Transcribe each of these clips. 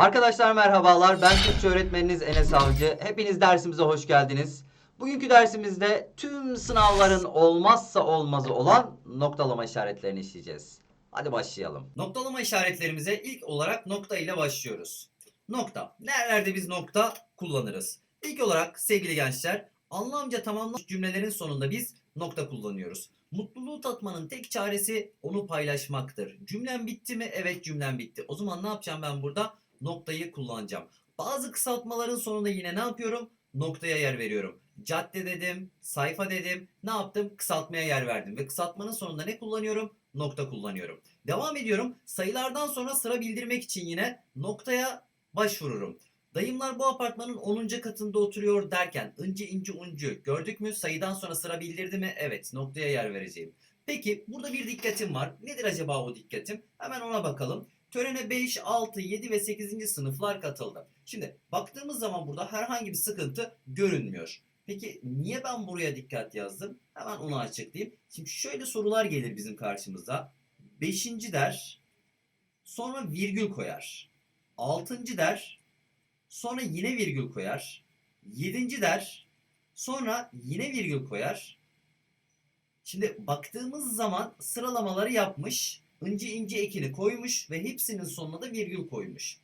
Arkadaşlar merhabalar. Ben Türkçe öğretmeniniz Enes Avcı. Hepiniz dersimize hoş geldiniz. Bugünkü dersimizde tüm sınavların olmazsa olmazı olan noktalama işaretlerini işleyeceğiz. Hadi başlayalım. Noktalama işaretlerimize ilk olarak nokta ile başlıyoruz. Nokta. Nerelerde biz nokta kullanırız? İlk olarak sevgili gençler anlamca tamamlanmış cümlelerin sonunda biz nokta kullanıyoruz. Mutluluğu tatmanın tek çaresi onu paylaşmaktır. Cümlem bitti mi? Evet cümlem bitti. O zaman ne yapacağım ben burada? Noktayı kullanacağım. Bazı kısaltmaların sonunda yine ne yapıyorum? Noktaya yer veriyorum. Cadde dedim, sayfa dedim. Ne yaptım? Kısaltmaya yer verdim. Ve kısaltmanın sonunda ne kullanıyorum? Nokta kullanıyorum. Devam ediyorum. Sayılardan sonra sıra bildirmek için yine noktaya başvururum. Dayımlar bu apartmanın 10. katında oturuyor derken ıncı inci uncu gördük mü sayıdan sonra sıra bildirdi mi? Evet noktaya yer vereceğim. Peki burada bir dikkatim var. Nedir acaba o dikkatim? Hemen ona bakalım. Törene 5, 6, 7 ve 8. sınıflar katıldı. Şimdi baktığımız zaman burada herhangi bir sıkıntı görünmüyor. Peki niye ben buraya dikkat yazdım? Hemen onu açıklayayım. Şimdi şöyle sorular gelir bizim karşımıza. 5. der, sonra virgül koyar. 6. der, sonra yine virgül koyar. 7. der, sonra yine virgül koyar. Şimdi baktığımız zaman sıralamaları yapmış. İnce ince ekini koymuş ve hepsinin sonuna da virgül koymuş.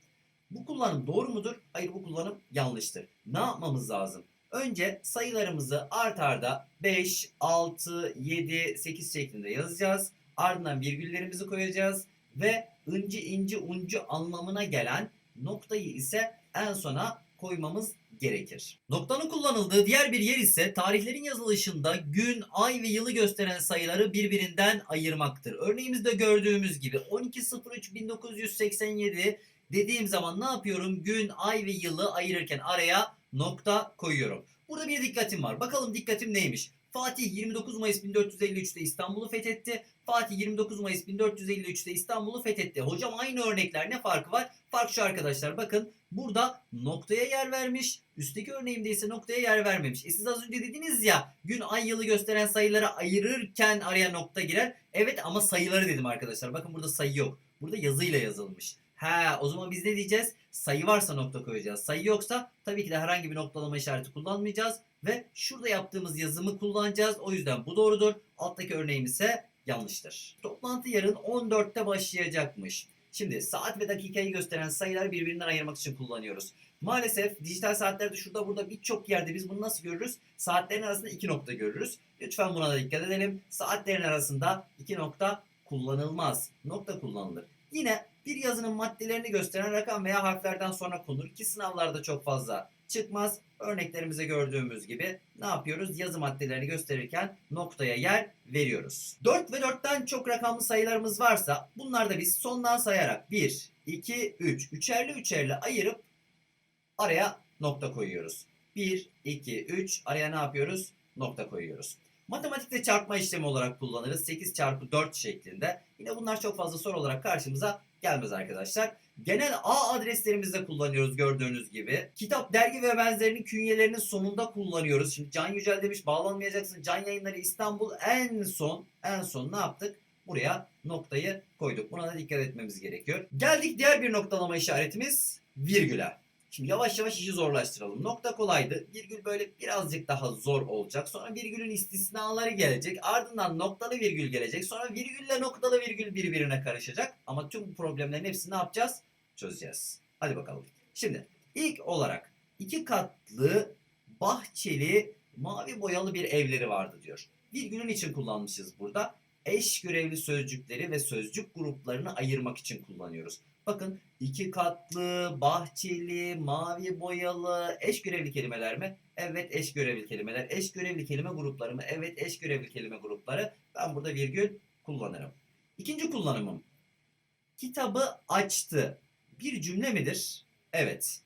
Bu kullanım doğru mudur? Hayır bu kullanım yanlıştır. Ne yapmamız lazım? Önce sayılarımızı art arda 5, 6, 7, 8 şeklinde yazacağız. Ardından virgüllerimizi koyacağız ve ince ince uncu anlamına gelen noktayı ise en sona koymamız gerekir. Noktanın kullanıldığı diğer bir yer ise tarihlerin yazılışında gün, ay ve yılı gösteren sayıları birbirinden ayırmaktır. Örneğimizde gördüğümüz gibi 12.03.1987 dediğim zaman ne yapıyorum? Gün, ay ve yılı ayırırken araya nokta koyuyorum. Burada bir dikkatim var. Bakalım dikkatim neymiş? Fatih 29 Mayıs 1453'te İstanbul'u fethetti. Fatih 29 Mayıs 1453'te İstanbul'u fethetti. Hocam aynı örnekler ne farkı var? Fark şu arkadaşlar bakın burada noktaya yer vermiş. Üstteki örneğimde ise noktaya yer vermemiş. E siz az önce dediniz ya gün ay yılı gösteren sayıları ayırırken araya nokta girer. Evet ama sayıları dedim arkadaşlar. Bakın burada sayı yok. Burada yazıyla yazılmış. He o zaman biz ne diyeceğiz? Sayı varsa nokta koyacağız. Sayı yoksa tabii ki de herhangi bir noktalama işareti kullanmayacağız. Ve şurada yaptığımız yazımı kullanacağız. O yüzden bu doğrudur. Alttaki örneğim ise yanlıştır. Toplantı yarın 14'te başlayacakmış. Şimdi saat ve dakikayı gösteren sayıları birbirinden ayırmak için kullanıyoruz. Maalesef dijital saatlerde şurada burada birçok yerde biz bunu nasıl görürüz? Saatlerin arasında iki nokta görürüz. Lütfen buna da dikkat edelim. Saatlerin arasında iki nokta kullanılmaz. Nokta kullanılır. Yine bir yazının maddelerini gösteren rakam veya harflerden sonra konur ki sınavlarda çok fazla çıkmaz. Örneklerimize gördüğümüz gibi ne yapıyoruz? Yazı maddelerini gösterirken noktaya yer veriyoruz. 4 ve 4'ten çok rakamlı sayılarımız varsa bunlarda biz sondan sayarak 1, 2, 3, üçerli üçerli ayırıp araya nokta koyuyoruz. 1, 2, 3 araya ne yapıyoruz? Nokta koyuyoruz. Matematikte çarpma işlemi olarak kullanırız. 8 çarpı 4 şeklinde. Yine bunlar çok fazla soru olarak karşımıza gelmez arkadaşlar. Genel ağ adreslerimizde kullanıyoruz gördüğünüz gibi. Kitap, dergi ve benzerinin künyelerinin sonunda kullanıyoruz. Şimdi Can Yücel demiş bağlanmayacaksın. Can Yayınları İstanbul en son en son ne yaptık? Buraya noktayı koyduk. Buna da dikkat etmemiz gerekiyor. Geldik diğer bir noktalama işaretimiz virgüle. Şimdi yavaş yavaş işi zorlaştıralım. Nokta kolaydı. Virgül böyle birazcık daha zor olacak. Sonra virgülün istisnaları gelecek. Ardından noktalı virgül gelecek. Sonra virgülle noktalı virgül birbirine karışacak. Ama tüm bu problemlerin hepsini ne yapacağız? Çözeceğiz. Hadi bakalım. Şimdi ilk olarak iki katlı bahçeli mavi boyalı bir evleri vardı diyor. Virgülün için kullanmışız burada. Eş görevli sözcükleri ve sözcük gruplarını ayırmak için kullanıyoruz. Bakın iki katlı, bahçeli, mavi boyalı eş görevli kelimeler mi? Evet eş görevli kelimeler. Eş görevli kelime grupları mı? Evet eş görevli kelime grupları. Ben burada virgül kullanırım. İkinci kullanımım. Kitabı açtı. Bir cümle midir? Evet.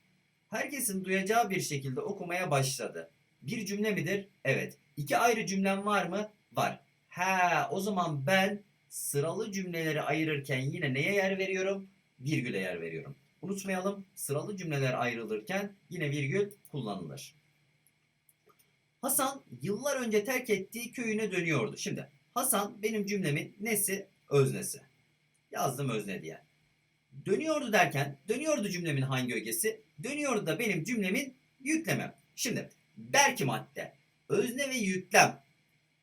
Herkesin duyacağı bir şekilde okumaya başladı. Bir cümle midir? Evet. İki ayrı cümlem var mı? Var. He, o zaman ben sıralı cümleleri ayırırken yine neye yer veriyorum? Virgüle yer veriyorum. Unutmayalım sıralı cümleler ayrılırken yine virgül kullanılır. Hasan yıllar önce terk ettiği köyüne dönüyordu. Şimdi Hasan benim cümlemin nesi? Öznesi. Yazdım özne diye. Dönüyordu derken dönüyordu cümlemin hangi ögesi? Dönüyordu da benim cümlemin yüklemem. Şimdi belki madde özne ve yüklem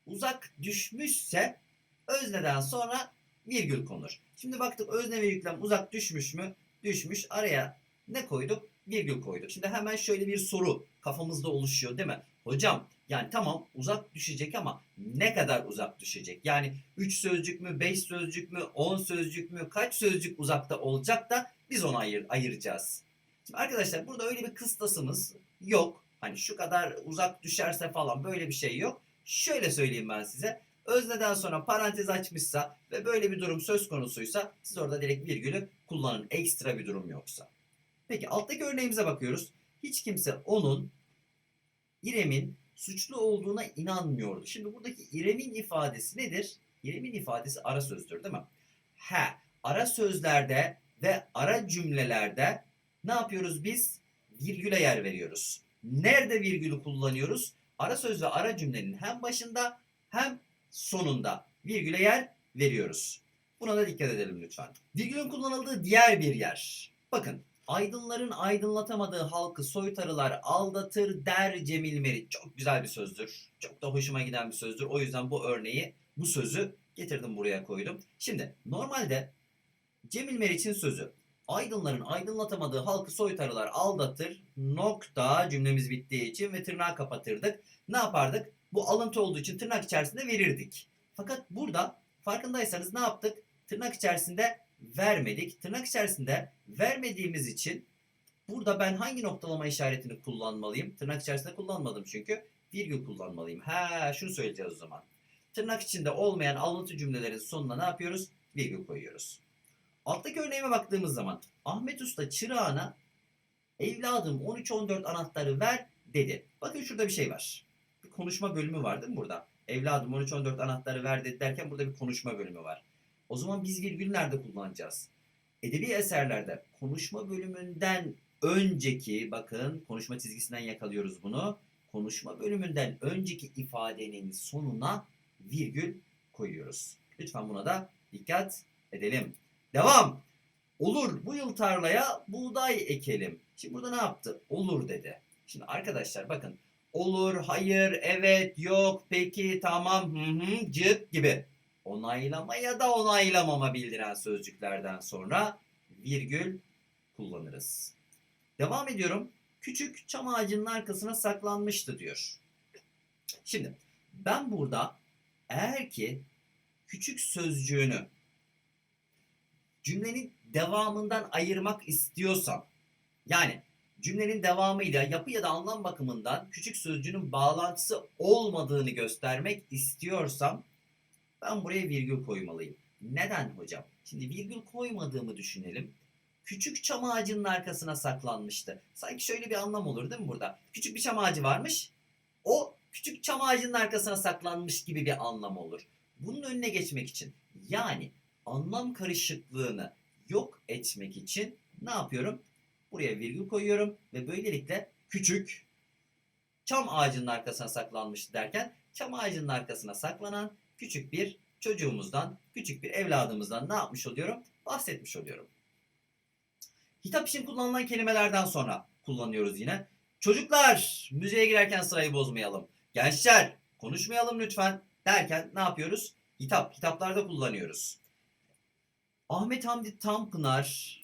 uzak düşmüşse özneden sonra virgül konur. Şimdi baktık özne ve yüklem uzak düşmüş mü? Düşmüş. Araya ne koyduk? Virgül koyduk. Şimdi hemen şöyle bir soru kafamızda oluşuyor değil mi? Hocam yani tamam uzak düşecek ama ne kadar uzak düşecek? Yani 3 sözcük mü, 5 sözcük mü, 10 sözcük mü, kaç sözcük uzakta olacak da biz onu ayır, ayıracağız. Şimdi arkadaşlar burada öyle bir kıstasımız yok. Hani şu kadar uzak düşerse falan böyle bir şey yok. Şöyle söyleyeyim ben size. Özneden sonra parantez açmışsa ve böyle bir durum söz konusuysa siz orada direkt virgülü kullanın. Ekstra bir durum yoksa. Peki alttaki örneğimize bakıyoruz. Hiç kimse onun İrem'in suçlu olduğuna inanmıyordu. Şimdi buradaki İrem'in ifadesi nedir? İrem'in ifadesi ara sözdür değil mi? He, ara sözlerde ve ara cümlelerde ne yapıyoruz biz? Virgüle yer veriyoruz. Nerede virgülü kullanıyoruz? Ara söz ve ara cümlenin hem başında hem sonunda virgüle yer veriyoruz. Buna da dikkat edelim lütfen. Virgülün kullanıldığı diğer bir yer. Bakın Aydınların aydınlatamadığı halkı soytarılar aldatır der Cemil Meriç. Çok güzel bir sözdür. Çok da hoşuma giden bir sözdür. O yüzden bu örneği, bu sözü getirdim buraya koydum. Şimdi normalde Cemil Meriç'in sözü aydınların aydınlatamadığı halkı soytarılar aldatır nokta cümlemiz bittiği için ve tırnağı kapatırdık. Ne yapardık? Bu alıntı olduğu için tırnak içerisinde verirdik. Fakat burada farkındaysanız ne yaptık? Tırnak içerisinde vermedik. Tırnak içerisinde vermediğimiz için burada ben hangi noktalama işaretini kullanmalıyım? Tırnak içerisinde kullanmadım çünkü. Virgül kullanmalıyım. Ha, şunu söyleyeceğiz o zaman. Tırnak içinde olmayan alıntı cümlelerin sonuna ne yapıyoruz? Virgül koyuyoruz. Alttaki örneğime baktığımız zaman Ahmet Usta çırağına evladım 13-14 anahtarı ver dedi. Bakın şurada bir şey var. Konuşma bölümü var değil mi burada? Evladım 13-14 anahtarı ver derken burada bir konuşma bölümü var. O zaman biz virgül nerede kullanacağız? Edebi eserlerde konuşma bölümünden önceki bakın konuşma çizgisinden yakalıyoruz bunu. Konuşma bölümünden önceki ifadenin sonuna virgül koyuyoruz. Lütfen buna da dikkat edelim. Devam. Olur bu yıl tarlaya buğday ekelim. Şimdi burada ne yaptı? Olur dedi. Şimdi arkadaşlar bakın. Olur, hayır, evet, yok, peki, tamam, hı hı, cık gibi onaylama ya da onaylamama bildiren sözcüklerden sonra virgül kullanırız. Devam ediyorum. Küçük çam ağacının arkasına saklanmıştı diyor. Şimdi ben burada eğer ki küçük sözcüğünü cümlenin devamından ayırmak istiyorsam yani cümlenin devamıyla yapı ya da anlam bakımından küçük sözcüğünün bağlantısı olmadığını göstermek istiyorsam ben buraya virgül koymalıyım. Neden hocam? Şimdi virgül koymadığımı düşünelim. Küçük çam ağacının arkasına saklanmıştı. Sanki şöyle bir anlam olur değil mi burada? Küçük bir çam ağacı varmış. O küçük çam ağacının arkasına saklanmış gibi bir anlam olur. Bunun önüne geçmek için yani anlam karışıklığını yok etmek için ne yapıyorum? Buraya virgül koyuyorum ve böylelikle küçük çam ağacının arkasına saklanmıştı derken çam ağacının arkasına saklanan küçük bir çocuğumuzdan, küçük bir evladımızdan ne yapmış oluyorum? Bahsetmiş oluyorum. Hitap için kullanılan kelimelerden sonra kullanıyoruz yine. Çocuklar müzeye girerken sırayı bozmayalım. Gençler konuşmayalım lütfen derken ne yapıyoruz? Hitap, hitaplarda kullanıyoruz. Ahmet Hamdi Tanpınar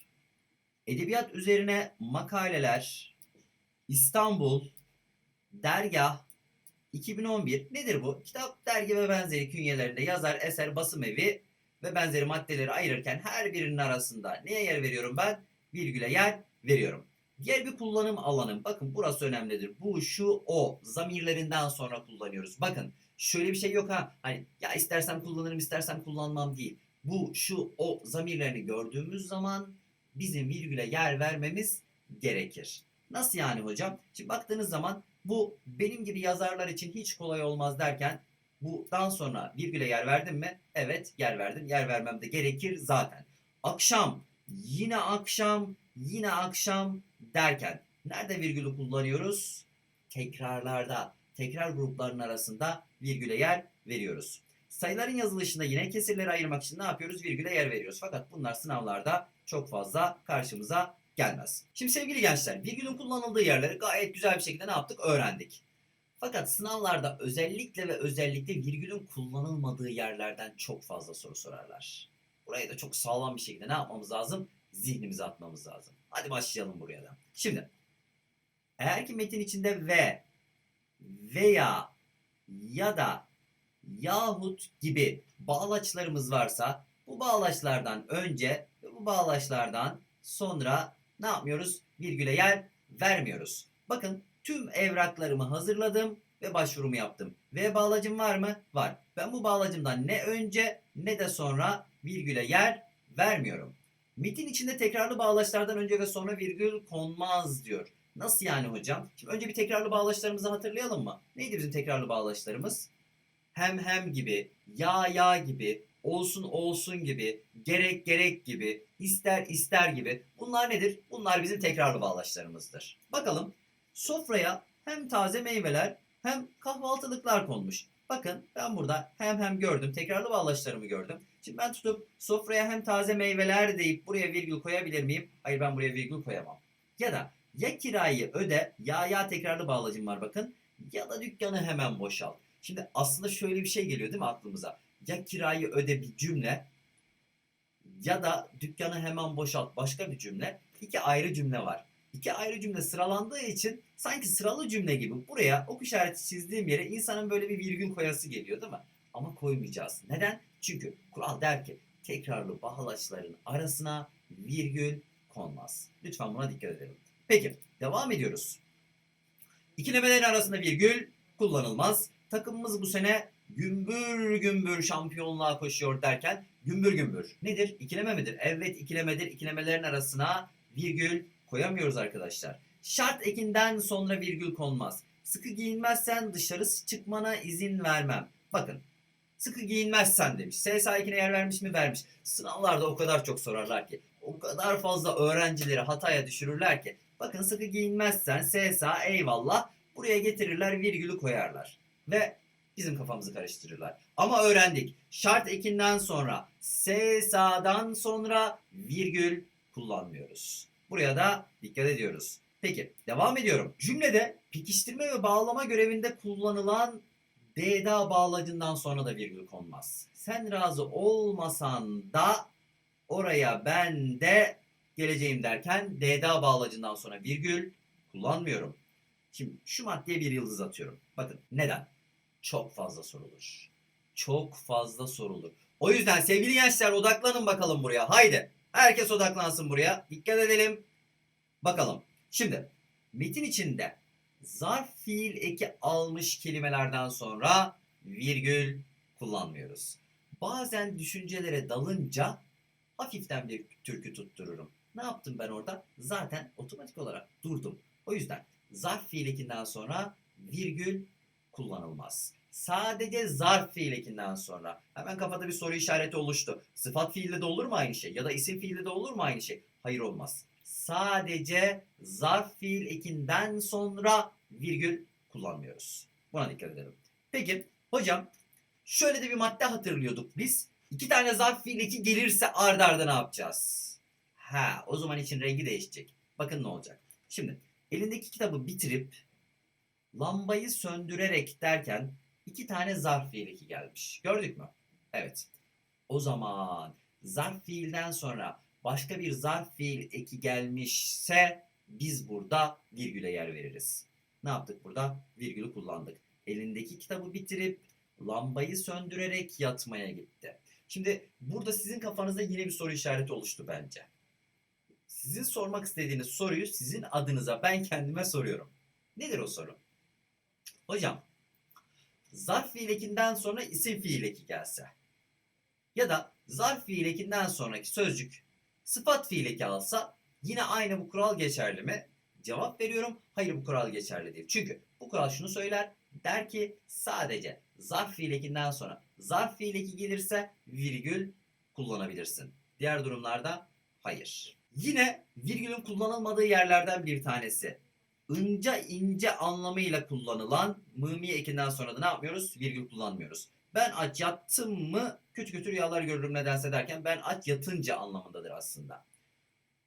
edebiyat üzerine makaleler, İstanbul, dergah, 2011 nedir bu? Kitap, dergi ve benzeri künyelerinde yazar, eser, basım evi ve benzeri maddeleri ayırırken her birinin arasında neye yer veriyorum ben? Virgüle yer veriyorum. Diğer bir kullanım alanım. Bakın burası önemlidir. Bu, şu, o zamirlerinden sonra kullanıyoruz. Bakın şöyle bir şey yok ha. Hani ya istersem kullanırım istersem kullanmam değil. Bu, şu, o zamirlerini gördüğümüz zaman bizim virgüle yer vermemiz gerekir. Nasıl yani hocam? Şimdi baktığınız zaman bu benim gibi yazarlar için hiç kolay olmaz derken bundan sonra virgüle yer verdim mi? Evet yer verdim. Yer vermem de gerekir zaten. Akşam, yine akşam, yine akşam derken nerede virgülü kullanıyoruz? Tekrarlarda, tekrar gruplarının arasında virgüle yer veriyoruz. Sayıların yazılışında yine kesirleri ayırmak için ne yapıyoruz? Virgüle yer veriyoruz. Fakat bunlar sınavlarda çok fazla karşımıza gelmez. Şimdi sevgili gençler virgülün kullanıldığı yerleri gayet güzel bir şekilde ne yaptık? Öğrendik. Fakat sınavlarda özellikle ve özellikle virgülün kullanılmadığı yerlerden çok fazla soru sorarlar. Burayı da çok sağlam bir şekilde ne yapmamız lazım? Zihnimize atmamız lazım. Hadi başlayalım buraya da. Şimdi eğer ki metin içinde ve veya ya da yahut gibi bağlaçlarımız varsa bu bağlaçlardan önce ve bu bağlaçlardan sonra ne yapmıyoruz? Virgüle yer vermiyoruz. Bakın tüm evraklarımı hazırladım ve başvurumu yaptım. Ve bağlacım var mı? Var. Ben bu bağlacımdan ne önce ne de sonra virgüle yer vermiyorum. Metin içinde tekrarlı bağlaçlardan önce ve sonra virgül konmaz diyor. Nasıl yani hocam? Şimdi önce bir tekrarlı bağlaçlarımızı hatırlayalım mı? Neydi bizim tekrarlı bağlaçlarımız? Hem hem gibi, ya ya gibi, olsun olsun gibi, gerek gerek gibi, ister ister gibi. Bunlar nedir? Bunlar bizim tekrarlı bağlaçlarımızdır. Bakalım sofraya hem taze meyveler hem kahvaltılıklar konmuş. Bakın ben burada hem hem gördüm. Tekrarlı bağlaçlarımı gördüm. Şimdi ben tutup sofraya hem taze meyveler deyip buraya virgül koyabilir miyim? Hayır ben buraya virgül koyamam. Ya da ya kirayı öde ya ya tekrarlı bağlacım var bakın. Ya da dükkanı hemen boşalt. Şimdi aslında şöyle bir şey geliyor değil mi aklımıza? Ya kirayı öde bir cümle ya da dükkanı hemen boşalt başka bir cümle. İki ayrı cümle var. İki ayrı cümle sıralandığı için sanki sıralı cümle gibi buraya ok işareti çizdiğim yere insanın böyle bir virgül koyası geliyor değil mi? Ama koymayacağız. Neden? Çünkü kural der ki tekrarlı bağlaçların arasına virgül konmaz. Lütfen buna dikkat edelim. Peki devam ediyoruz. İkilemelerin arasında virgül kullanılmaz. Takımımız bu sene gümbür gümbür şampiyonluğa koşuyor derken gümbür gümbür. Nedir? İkileme midir? Evet ikilemedir. İkilemelerin arasına virgül koyamıyoruz arkadaşlar. Şart ekinden sonra virgül konmaz. Sıkı giyinmezsen dışarı çıkmana izin vermem. Bakın sıkı giyinmezsen demiş. S ekine yer vermiş mi? Vermiş. Sınavlarda o kadar çok sorarlar ki. O kadar fazla öğrencileri hataya düşürürler ki. Bakın sıkı giyinmezsen SSA eyvallah. Buraya getirirler virgülü koyarlar. Ve bizim kafamızı karıştırırlar. Ama öğrendik. Şart ekinden sonra SSA'dan sonra virgül kullanmıyoruz. Buraya da dikkat ediyoruz. Peki devam ediyorum. Cümlede pekiştirme ve bağlama görevinde kullanılan DDA bağlacından sonra da virgül konmaz. Sen razı olmasan da oraya ben de geleceğim derken DDA bağlacından sonra virgül kullanmıyorum. Şimdi şu maddeye bir yıldız atıyorum. Bakın neden? Çok fazla sorulur. Çok fazla sorulur. O yüzden sevgili gençler odaklanın bakalım buraya. Haydi. Herkes odaklansın buraya. Dikkat edelim. Bakalım. Şimdi metin içinde zarf fiil eki almış kelimelerden sonra virgül kullanmıyoruz. Bazen düşüncelere dalınca hafiften bir türkü tuttururum. Ne yaptım ben orada? Zaten otomatik olarak durdum. O yüzden zarf fiil ekinden sonra virgül kullanılmaz. Sadece zarf fiil ekinden sonra. Hemen kafada bir soru işareti oluştu. Sıfat fiilde de olur mu aynı şey? Ya da isim fiilde de olur mu aynı şey? Hayır olmaz. Sadece zarf fiil ekinden sonra virgül kullanmıyoruz. Buna dikkat edelim. Peki hocam şöyle de bir madde hatırlıyorduk biz. İki tane zarf fiil eki gelirse ard arda ne yapacağız? Ha, o zaman için rengi değişecek. Bakın ne olacak. Şimdi elindeki kitabı bitirip lambayı söndürerek derken iki tane zarf fiil eki gelmiş. Gördük mü? Evet. O zaman zarf fiilden sonra başka bir zarf fiil eki gelmişse biz burada virgüle yer veririz. Ne yaptık burada? Virgülü kullandık. Elindeki kitabı bitirip lambayı söndürerek yatmaya gitti. Şimdi burada sizin kafanızda yine bir soru işareti oluştu bence. Sizin sormak istediğiniz soruyu sizin adınıza ben kendime soruyorum. Nedir o soru? Hocam, zarf fiil ekinden sonra isim fiil eki gelse ya da zarf fiil ekinden sonraki sözcük sıfat fiil eki alsa yine aynı bu kural geçerli mi? Cevap veriyorum. Hayır bu kural geçerli değil. Çünkü bu kural şunu söyler. Der ki sadece zarf fiil ekinden sonra zarf fiil eki gelirse virgül kullanabilirsin. Diğer durumlarda hayır. Yine virgülün kullanılmadığı yerlerden bir tanesi. Inca ince anlamıyla kullanılan mımi ekinden sonra da ne yapmıyoruz? Virgül kullanmıyoruz. Ben aç yattım mı kötü kötü rüyalar görürüm nedense derken ben aç yatınca anlamındadır aslında.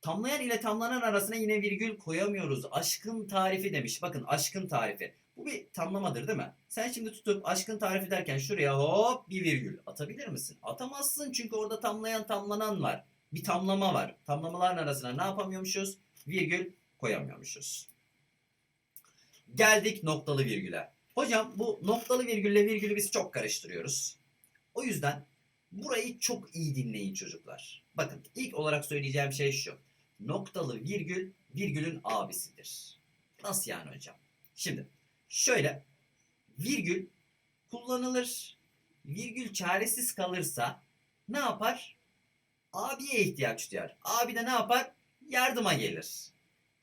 Tamlayan ile tamlanan arasına yine virgül koyamıyoruz. Aşkın tarifi demiş. Bakın aşkın tarifi. Bu bir tamlamadır değil mi? Sen şimdi tutup aşkın tarifi derken şuraya hop bir virgül atabilir misin? Atamazsın çünkü orada tamlayan tamlanan var. Bir tamlama var. Tamlamaların arasına ne yapamıyormuşuz? Virgül koyamıyormuşuz. Geldik noktalı virgüle. Hocam bu noktalı virgülle virgülü biz çok karıştırıyoruz. O yüzden burayı çok iyi dinleyin çocuklar. Bakın ilk olarak söyleyeceğim şey şu. Noktalı virgül virgülün abisidir. Nasıl yani hocam? Şimdi şöyle virgül kullanılır. Virgül çaresiz kalırsa ne yapar? Abiye ihtiyaç duyar. Abi de ne yapar? Yardıma gelir.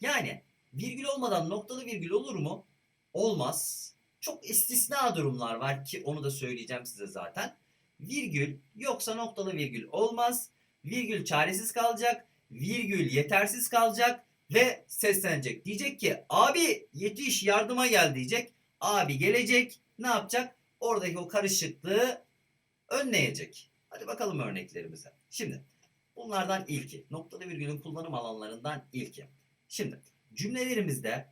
Yani virgül olmadan noktalı virgül olur mu? Olmaz. Çok istisna durumlar var ki onu da söyleyeceğim size zaten. Virgül yoksa noktalı virgül olmaz. Virgül çaresiz kalacak. Virgül yetersiz kalacak ve seslenecek. Diyecek ki abi yetiş yardıma gel diyecek. Abi gelecek ne yapacak? Oradaki o karışıklığı önleyecek. Hadi bakalım örneklerimize. Şimdi bunlardan ilki. Noktalı virgülün kullanım alanlarından ilki. Şimdi cümlelerimizde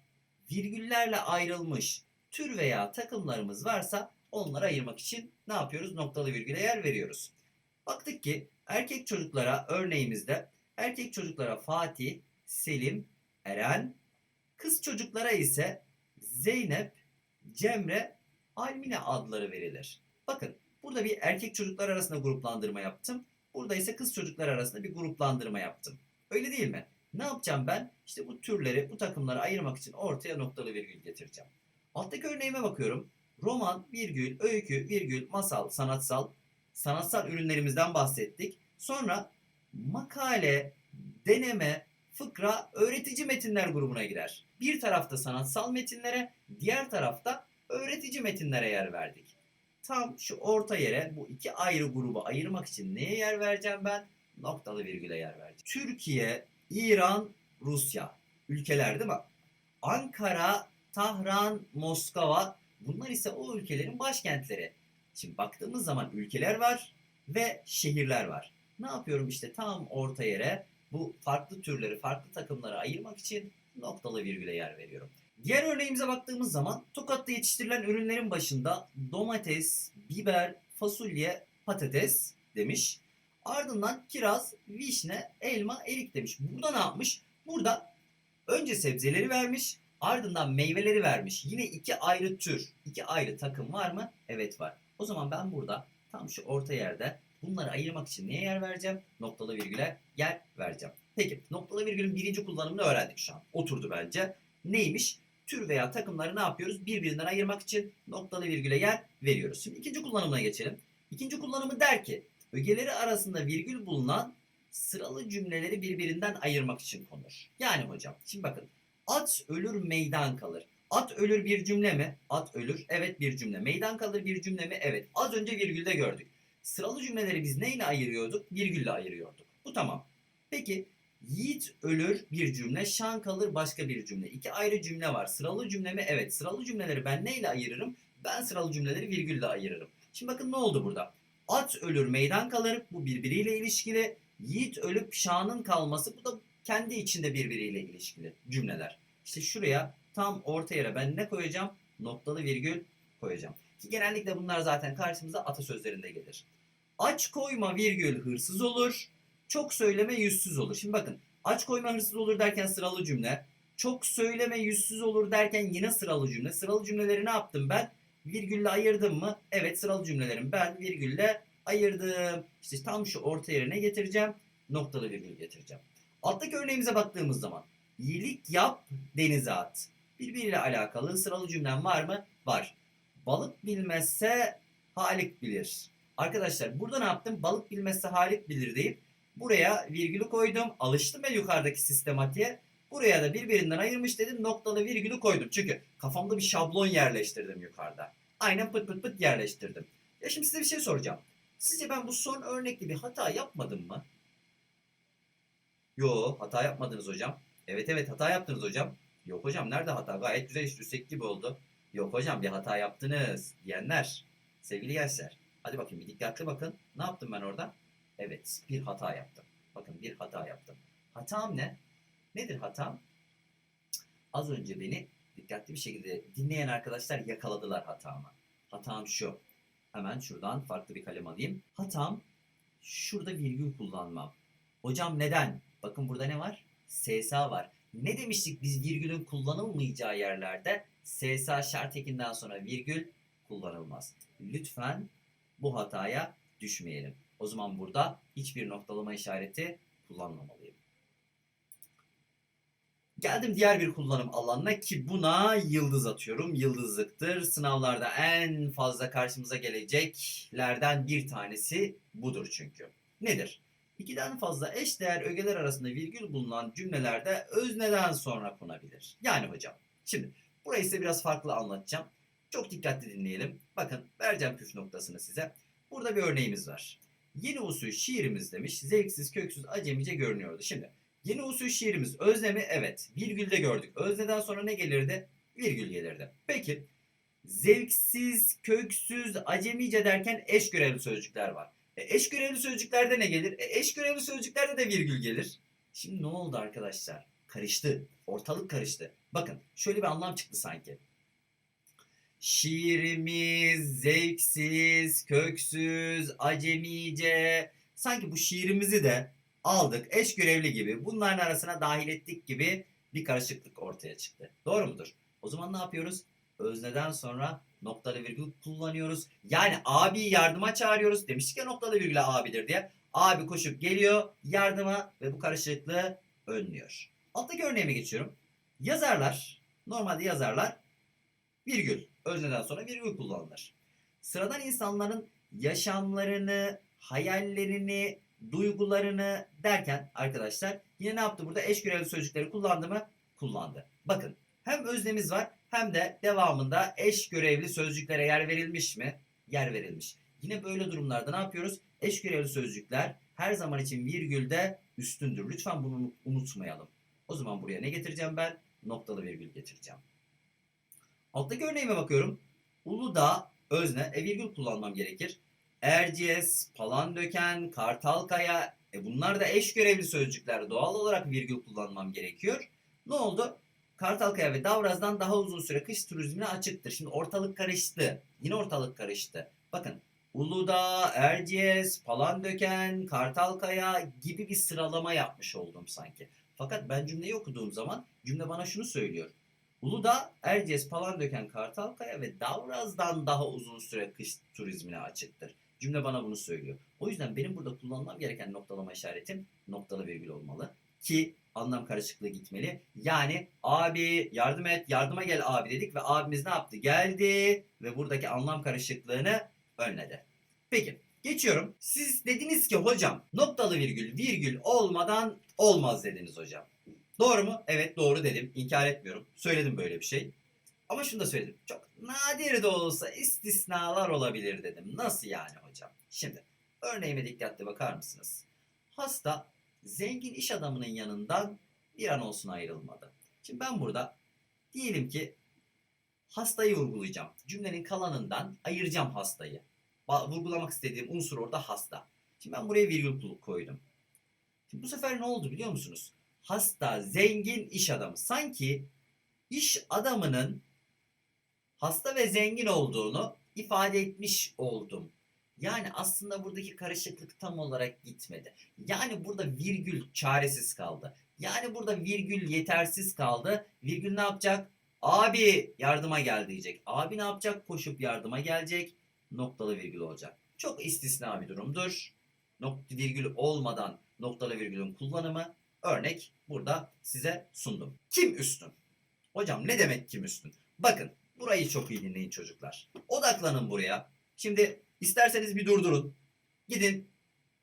virgüllerle ayrılmış tür veya takımlarımız varsa onları ayırmak için ne yapıyoruz? Noktalı virgüle yer veriyoruz. Baktık ki erkek çocuklara örneğimizde erkek çocuklara Fatih, Selim, Eren, kız çocuklara ise Zeynep, Cemre, Almine adları verilir. Bakın burada bir erkek çocuklar arasında gruplandırma yaptım. Burada ise kız çocuklar arasında bir gruplandırma yaptım. Öyle değil mi? Ne yapacağım ben? İşte bu türleri, bu takımları ayırmak için ortaya noktalı virgül getireceğim. Alttaki örneğime bakıyorum. Roman, virgül, öykü, virgül, masal, sanatsal, sanatsal ürünlerimizden bahsettik. Sonra makale, deneme, fıkra, öğretici metinler grubuna girer. Bir tarafta sanatsal metinlere, diğer tarafta öğretici metinlere yer verdik. Tam şu orta yere bu iki ayrı grubu ayırmak için neye yer vereceğim ben? Noktalı virgüle yer vereceğim. Türkiye, İran, Rusya. Ülkeler değil mi? Ankara, Tahran, Moskova bunlar ise o ülkelerin başkentleri. Şimdi baktığımız zaman ülkeler var ve şehirler var. Ne yapıyorum işte tam orta yere bu farklı türleri, farklı takımları ayırmak için noktalı virgüle yer veriyorum. Diğer örneğimize baktığımız zaman Tokat'ta yetiştirilen ürünlerin başında domates, biber, fasulye, patates demiş. Ardından kiraz, vişne, elma, erik demiş. Burada ne yapmış? Burada önce sebzeleri vermiş, ardından meyveleri vermiş. Yine iki ayrı tür, iki ayrı takım var mı? Evet var. O zaman ben burada tam şu orta yerde bunları ayırmak için neye yer vereceğim? Noktalı virgüle yer vereceğim. Peki noktalı virgülün birinci kullanımını öğrendik şu an. Oturdu bence. Neymiş? Tür veya takımları ne yapıyoruz? Birbirinden ayırmak için noktalı virgüle yer veriyoruz. Şimdi ikinci kullanımına geçelim. İkinci kullanımı der ki ögeleri arasında virgül bulunan sıralı cümleleri birbirinden ayırmak için konur. Yani hocam şimdi bakın at ölür meydan kalır. At ölür bir cümle mi? At ölür. Evet bir cümle. Meydan kalır bir cümle mi? Evet. Az önce virgülde gördük. Sıralı cümleleri biz neyle ayırıyorduk? Virgülle ayırıyorduk. Bu tamam. Peki Yiğit ölür bir cümle, şan kalır başka bir cümle. İki ayrı cümle var. Sıralı cümle mi? Evet. Sıralı cümleleri ben neyle ayırırım? Ben sıralı cümleleri virgülle ayırırım. Şimdi bakın ne oldu burada? At ölür meydan kalır. Bu birbiriyle ilişkili. Yiğit ölüp şanın kalması. Bu da kendi içinde birbiriyle ilişkili cümleler. İşte şuraya tam orta yere ben ne koyacağım? Noktalı virgül koyacağım. Ki genellikle bunlar zaten karşımıza atasözlerinde gelir. Aç koyma virgül hırsız olur. Çok söyleme yüzsüz olur. Şimdi bakın aç koyma hırsız olur derken sıralı cümle. Çok söyleme yüzsüz olur derken yine sıralı cümle. Sıralı cümleleri ne yaptım ben? Virgülle ayırdım mı? Evet sıralı cümlelerim ben virgülle ayırdım. İşte tam şu orta yerine getireceğim. Noktalı virgül getireceğim. Alttaki örneğimize baktığımız zaman iyilik yap denize at. Birbiriyle alakalı sıralı cümlem var mı? Var. Balık bilmezse Halik bilir. Arkadaşlar burada ne yaptım? Balık bilmezse Halik bilir deyip buraya virgülü koydum. Alıştım ya yukarıdaki sistematiğe. Buraya da birbirinden ayırmış dedim. Noktalı virgülü koydum. Çünkü kafamda bir şablon yerleştirdim yukarıda. Aynen pıt pıt pıt yerleştirdim. Ya şimdi size bir şey soracağım. Sizce ben bu son örnekte bir hata yapmadım mı? Yo hata yapmadınız hocam. Evet evet hata yaptınız hocam. Yok hocam nerede hata? Gayet güzel işte üstek gibi oldu. Yok hocam bir hata yaptınız diyenler sevgili gençler. Hadi bakayım bir dikkatli bakın. Ne yaptım ben orada? Evet bir hata yaptım. Bakın bir hata yaptım. Hatam ne? Nedir hatam? Az önce beni dikkatli bir şekilde dinleyen arkadaşlar yakaladılar hatamı. Hatam şu. Hemen şuradan farklı bir kalem alayım. Hatam şurada virgül kullanmam. Hocam neden? Bakın burada ne var? SSA var. Ne demiştik biz virgülün kullanılmayacağı yerlerde SSA şart ekinden sonra virgül kullanılmaz. Lütfen bu hataya düşmeyelim. O zaman burada hiçbir noktalama işareti kullanmamalıyım. Geldim diğer bir kullanım alanına ki buna yıldız atıyorum. Yıldızlıktır. Sınavlarda en fazla karşımıza geleceklerden bir tanesi budur çünkü. Nedir? İkiden fazla eşdeğer ögeler arasında virgül bulunan cümlelerde özneden sonra konabilir. Yani hocam. Şimdi burayı size biraz farklı anlatacağım. Çok dikkatli dinleyelim. Bakın vereceğim püf noktasını size. Burada bir örneğimiz var. Yeni usul şiirimiz demiş. Zevksiz, köksüz, acemice görünüyordu. Şimdi yeni usul şiirimiz özne mi? Evet. Virgülde gördük. Özneden sonra ne gelirdi? Virgül gelirdi. Peki zevksiz, köksüz, acemice derken eş görevli sözcükler var. E, eş görevli sözcüklerde ne gelir? E, eş görevli sözcüklerde de virgül gelir. Şimdi ne oldu arkadaşlar? Karıştı. Ortalık karıştı. Bakın şöyle bir anlam çıktı sanki. Şiirimiz zevksiz, köksüz, acemice. Sanki bu şiirimizi de aldık eş görevli gibi bunların arasına dahil ettik gibi bir karışıklık ortaya çıktı. Doğru mudur? O zaman ne yapıyoruz? Özneden sonra noktalı virgül kullanıyoruz. Yani abi yardıma çağırıyoruz. Demiştik ya noktalı virgül abidir diye. Abi koşup geliyor yardıma ve bu karışıklığı önlüyor. Alttaki örneğime geçiyorum. Yazarlar, normalde yazarlar virgül, özneden sonra virgül kullanılır. Sıradan insanların yaşamlarını, hayallerini, duygularını derken arkadaşlar yine ne yaptı burada? Eş görevli sözcükleri kullandı mı? Kullandı. Bakın hem öznemiz var hem de devamında eş görevli sözcüklere yer verilmiş mi? Yer verilmiş. Yine böyle durumlarda ne yapıyoruz? Eş görevli sözcükler her zaman için virgülde üstündür. Lütfen bunu unutmayalım. O zaman buraya ne getireceğim ben? Noktalı virgül getireceğim. Alttaki örneğime bakıyorum. Uludağ, özne, e virgül kullanmam gerekir. Erciyes, Palandöken, Kartalkaya, e bunlar da eş görevli sözcükler. Doğal olarak virgül kullanmam gerekiyor. Ne oldu? Kartalkaya ve Davraz'dan daha uzun süre kış turizmine açıktır. Şimdi ortalık karıştı. Yine ortalık karıştı. Bakın Uludağ, Erciyes, Palandöken, Kartalkaya gibi bir sıralama yapmış oldum sanki. Fakat ben cümleyi okuduğum zaman cümle bana şunu söylüyor. Uludağ, Erciyes, Palandöken, Kartalkaya ve Davraz'dan daha uzun süre kış turizmine açıktır. Cümle bana bunu söylüyor. O yüzden benim burada kullanmam gereken noktalama işaretim noktalı virgül olmalı. Ki anlam karışıklığı gitmeli. Yani abi yardım et, yardıma gel abi dedik ve abimiz ne yaptı? Geldi ve buradaki anlam karışıklığını önledi. Peki geçiyorum. Siz dediniz ki hocam noktalı virgül virgül olmadan olmaz dediniz hocam. Doğru mu? Evet doğru dedim. İnkar etmiyorum. Söyledim böyle bir şey. Ama şunu da söyledim. Çok nadir de olsa istisnalar olabilir dedim. Nasıl yani hocam? Şimdi örneğime dikkatli bakar mısınız? Hasta zengin iş adamının yanından bir an olsun ayrılmadı. Şimdi ben burada diyelim ki hastayı vurgulayacağım. Cümlenin kalanından ayıracağım hastayı. Vurgulamak istediğim unsur orada hasta. Şimdi ben buraya virgül koydum. Şimdi bu sefer ne oldu biliyor musunuz? Hasta, zengin iş adamı. Sanki iş adamının hasta ve zengin olduğunu ifade etmiş oldum. Yani aslında buradaki karışıklık tam olarak gitmedi. Yani burada virgül çaresiz kaldı. Yani burada virgül yetersiz kaldı. Virgül ne yapacak? Abi yardıma gel diyecek. Abi ne yapacak? Koşup yardıma gelecek. Noktalı virgül olacak. Çok istisna bir durumdur. Nokta virgül olmadan noktalı virgülün kullanımı örnek burada size sundum. Kim üstün? Hocam ne demek kim üstün? Bakın burayı çok iyi dinleyin çocuklar. Odaklanın buraya. Şimdi isterseniz bir durdurun. Gidin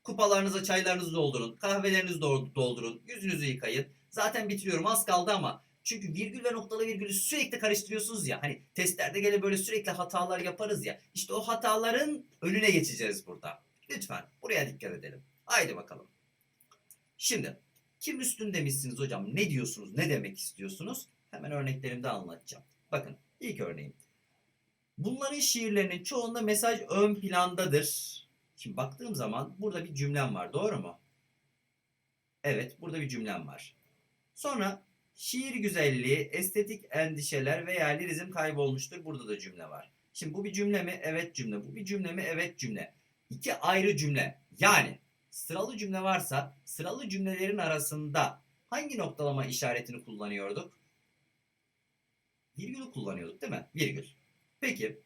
kupalarınıza çaylarınızı doldurun. Kahvelerinizi do- doldurun. Yüzünüzü yıkayın. Zaten bitiriyorum az kaldı ama çünkü virgül ve noktalı virgülü sürekli karıştırıyorsunuz ya. Hani testlerde gene böyle sürekli hatalar yaparız ya. İşte o hataların önüne geçeceğiz burada. Lütfen buraya dikkat edelim. Haydi bakalım. Şimdi kim üstün demişsiniz hocam? Ne diyorsunuz? Ne demek istiyorsunuz? Hemen örneklerimde anlatacağım. Bakın ilk örneğim. Bunların şiirlerinin çoğunda mesaj ön plandadır. Şimdi baktığım zaman burada bir cümlem var. Doğru mu? Evet, burada bir cümlem var. Sonra şiir güzelliği, estetik endişeler veya lirizm kaybolmuştur. Burada da cümle var. Şimdi bu bir cümle mi? Evet cümle. Bu bir cümle mi? Evet cümle. İki ayrı cümle. Yani sıralı cümle varsa sıralı cümlelerin arasında hangi noktalama işaretini kullanıyorduk? Virgülü kullanıyorduk değil mi? Virgül. Peki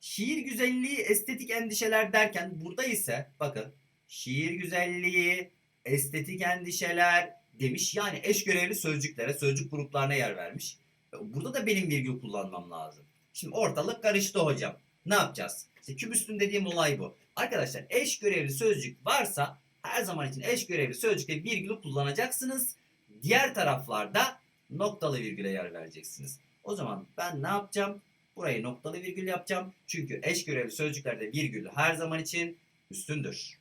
şiir güzelliği, estetik endişeler derken burada ise bakın şiir güzelliği, estetik endişeler demiş. Yani eş görevli sözcüklere, sözcük gruplarına yer vermiş. Burada da benim virgül kullanmam lazım. Şimdi ortalık karıştı hocam. Ne yapacağız? İşte kübüstün dediğim olay bu. Arkadaşlar eş görevli sözcük varsa her zaman için eş görevli sözcükte virgülü kullanacaksınız. Diğer taraflarda noktalı virgüle yer vereceksiniz. O zaman ben ne yapacağım? Burayı noktalı virgül yapacağım. Çünkü eş görevli sözcüklerde virgül her zaman için üstündür.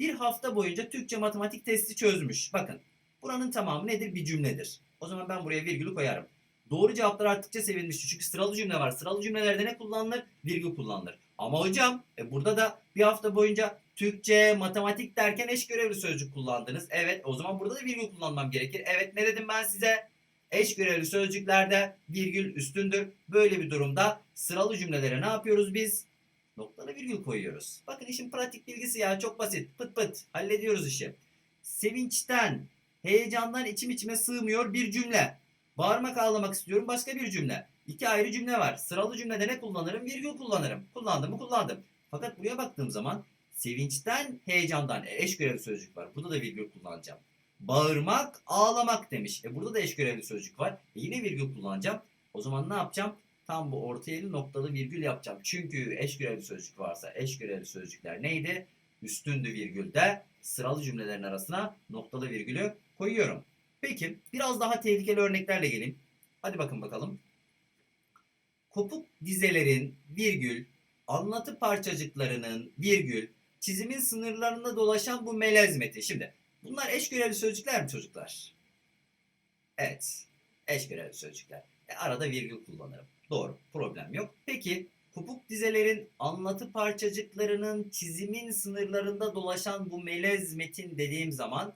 Bir hafta boyunca Türkçe matematik testi çözmüş. Bakın buranın tamamı nedir? Bir cümledir. O zaman ben buraya virgülü koyarım. Doğru cevaplar arttıkça sevinmiştir. Çünkü sıralı cümle var. Sıralı cümlelerde ne kullanılır? Virgül kullanılır. Ama hocam e, burada da bir hafta boyunca Türkçe, matematik derken eş görevli sözcük kullandınız. Evet o zaman burada da virgül kullanmam gerekir. Evet ne dedim ben size? Eş görevli sözcüklerde virgül üstündür. Böyle bir durumda sıralı cümlelere ne yapıyoruz biz? Noktalı virgül koyuyoruz. Bakın işin pratik bilgisi ya çok basit. Pıt pıt hallediyoruz işi. Sevinçten, heyecandan içim içime sığmıyor bir cümle. Bağırmak ağlamak istiyorum başka bir cümle. İki ayrı cümle var. Sıralı cümlede ne kullanırım? Virgül kullanırım. Kullandım mı kullandım. Fakat buraya baktığım zaman sevinçten, heyecandan e, eş görevli sözcük var. Burada da virgül kullanacağım. Bağırmak, ağlamak demiş. E burada da eş görevli sözcük var. E yine virgül kullanacağım. O zaman ne yapacağım? Tam bu orta yeri noktalı virgül yapacağım. Çünkü eş görevli sözcük varsa eş görevli sözcükler neydi? Üstündü virgülde sıralı cümlelerin arasına noktalı virgülü koyuyorum. Peki biraz daha tehlikeli örneklerle gelin. Hadi bakın bakalım. Kopuk dizelerin virgül, anlatı parçacıklarının virgül, çizimin sınırlarında dolaşan bu melezmeti. Şimdi bunlar eş görevli sözcükler mi çocuklar? Evet. Eş görevli sözcükler. E, arada virgül kullanırım. Doğru. Problem yok. Peki kopuk dizelerin anlatı parçacıklarının çizimin sınırlarında dolaşan bu melez metin dediğim zaman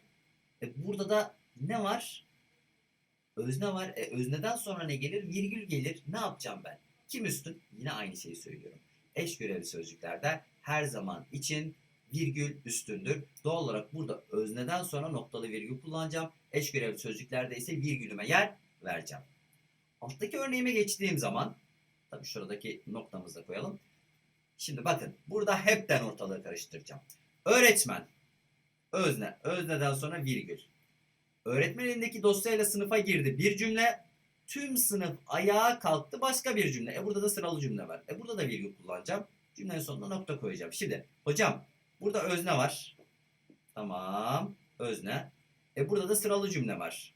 e, burada da ne var? Özne var. E, özneden sonra ne gelir? Virgül gelir. Ne yapacağım ben? Kim üstün? Yine aynı şeyi söylüyorum. Eş görevli sözcüklerde her zaman için virgül üstündür. Doğal olarak burada özneden sonra noktalı virgül kullanacağım. Eş görevli sözcüklerde ise virgülüme yer vereceğim. Alttaki örneğime geçtiğim zaman tabii şuradaki noktamızı da koyalım. Şimdi bakın burada hepten ortalığı karıştıracağım. Öğretmen özne, özneden sonra virgül. Öğretmen elindeki dosyayla sınıfa girdi. Bir cümle tüm sınıf ayağa kalktı başka bir cümle. E burada da sıralı cümle var. E burada da virgül kullanacağım. Cümlenin sonuna nokta koyacağım. Şimdi hocam burada özne var. Tamam. Özne. E burada da sıralı cümle var.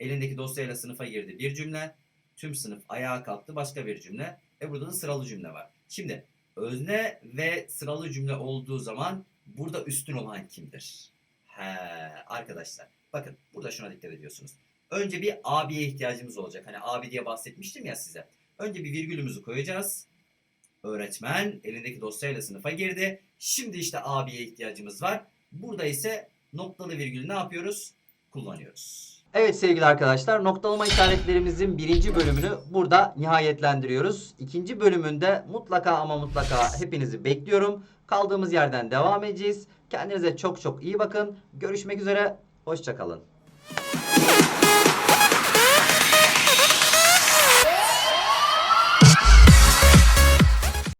Elindeki dosyayla sınıfa girdi bir cümle. Tüm sınıf ayağa kalktı başka bir cümle. E burada da sıralı cümle var. Şimdi özne ve sıralı cümle olduğu zaman burada üstün olan kimdir? He arkadaşlar. Bakın burada şuna dikkat ediyorsunuz. Önce bir abiye ihtiyacımız olacak. Hani abi diye bahsetmiştim ya size. Önce bir virgülümüzü koyacağız. Öğretmen elindeki dosyayla sınıfa girdi. Şimdi işte abiye ihtiyacımız var. Burada ise noktalı virgül ne yapıyoruz? Kullanıyoruz. Evet sevgili arkadaşlar noktalama işaretlerimizin birinci bölümünü burada nihayetlendiriyoruz. İkinci bölümünde mutlaka ama mutlaka hepinizi bekliyorum. Kaldığımız yerden devam edeceğiz. Kendinize çok çok iyi bakın. Görüşmek üzere. Hoşçakalın.